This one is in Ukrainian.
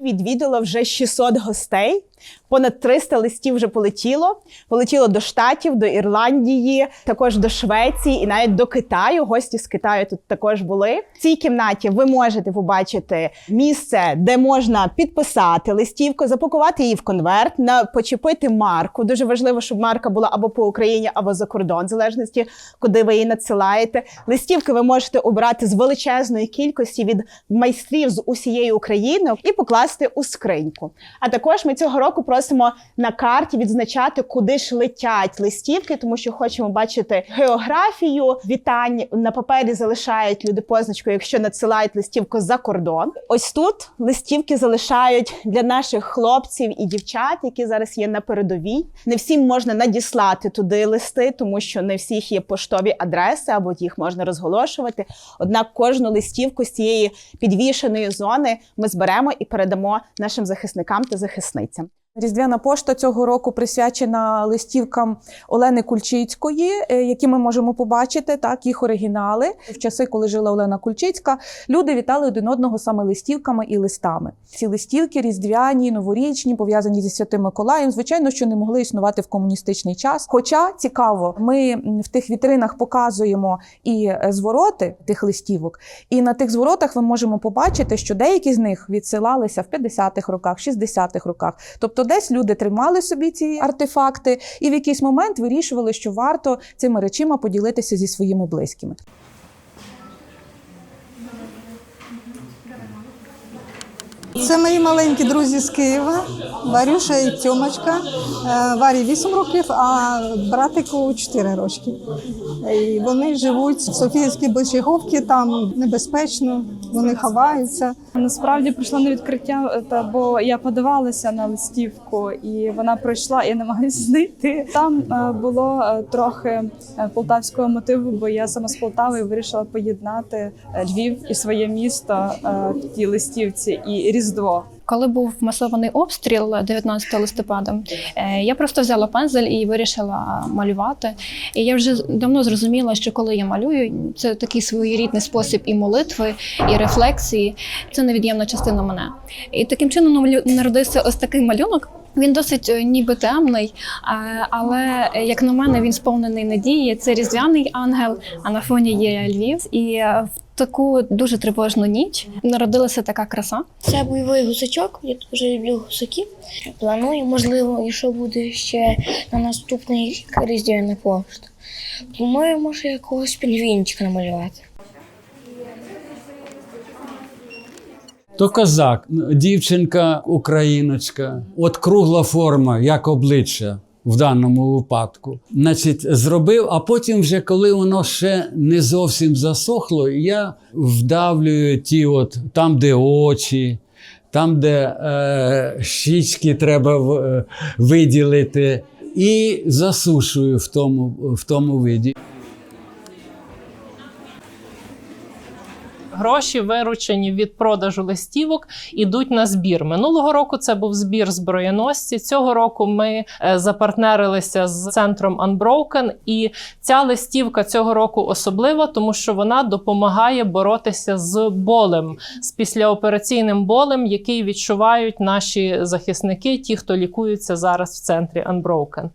Відвідала вже 600 гостей. Понад 300 листів вже полетіло. Полетіло до Штатів, до Ірландії, також до Швеції і навіть до Китаю. Гості з Китаю тут також були. В цій кімнаті ви можете побачити місце, де можна підписати листівку, запакувати її в конверт, на почепити марку. Дуже важливо, щоб марка була або по Україні, або за кордон, в залежності, куди ви її надсилаєте. Листівки ви можете обрати з величезної кількості від майстрів з усієї України і покласти у скриньку. А також ми цього року просимо на карті відзначати, куди ж летять листівки, тому що хочемо бачити географію вітань. На папері залишають люди позначку, якщо надсилають листівку за кордон. Ось тут листівки залишають для наших хлопців і дівчат, які зараз є на передовій. Не всім можна надіслати туди листи, тому що не всіх є поштові адреси або їх можна розголошувати. Однак кожну листівку з цієї підвішеної зони ми зберемо і передамо нашим захисникам та захисницям. Різдвяна пошта цього року присвячена листівкам Олени Кульчицької, е, які ми можемо побачити, так їх оригінали. В часи, коли жила Олена Кульчицька, люди вітали один одного саме листівками і листами. Ці листівки різдвяні, новорічні, пов'язані зі святим Миколаєм. Звичайно, що не могли існувати в комуністичний час. Хоча цікаво, ми в тих вітринах показуємо і е, звороти тих листівок, і на тих зворотах ви можемо побачити, що деякі з них відсилалися в 50-х роках, 60-х роках. Тобто, десь люди тримали собі ці артефакти, і в якийсь момент вирішували, що варто цими речима поділитися зі своїми близькими. Це мої маленькі друзі з Києва, Варюша і Тьомочка. Е, Варі 8 років, а братику 4 рочки. І вони живуть в Софіївській Большеговці, там небезпечно, вони ховаються. Насправді прийшла на відкриття, та бо я подавалася на листівку, і вона пройшла. Я намагаюся знайти. Там е, було е, трохи е, полтавського мотиву, бо я сама з Полтави вирішила поєднати Львів і своє місто в тій листівці і Різдво. Коли був масований обстріл 19 листопада, е, я просто взяла пензель і вирішила малювати. І я вже давно зрозуміла, що коли я малюю, це такий своєрідний спосіб і молитви, і рефлексії. Це невід'ємна частина мене. І таким чином народився ось такий малюнок. Він досить е, ніби темний, але е, як на мене, він сповнений надії. Це різдвяний ангел, а на фоні є Львів. І е, в таку дуже тривожну ніч народилася така краса. Це бойовий гусачок, я дуже люблю гусаків. Планую, можливо, якщо буде ще на наступний рік різдвяна пошта. Планую, може, якогось пінгвінчика намалювати. То козак, дівчинка, україночка, от кругла форма, як обличчя в даному випадку. Значить, зробив, а потім, вже коли воно ще не зовсім засохло, я вдавлюю ті, от там, де очі, там, де е, щічки треба в- е, виділити, і засушую в тому, в тому виді. Гроші, виручені від продажу листівок, ідуть на збір. Минулого року це був збір зброєносці. Цього року ми е, запартнерилися з центром Unbroken, і ця листівка цього року особлива, тому що вона допомагає боротися з болем, з післяопераційним болем, який відчувають наші захисники, ті, хто лікуються зараз в центрі Unbroken.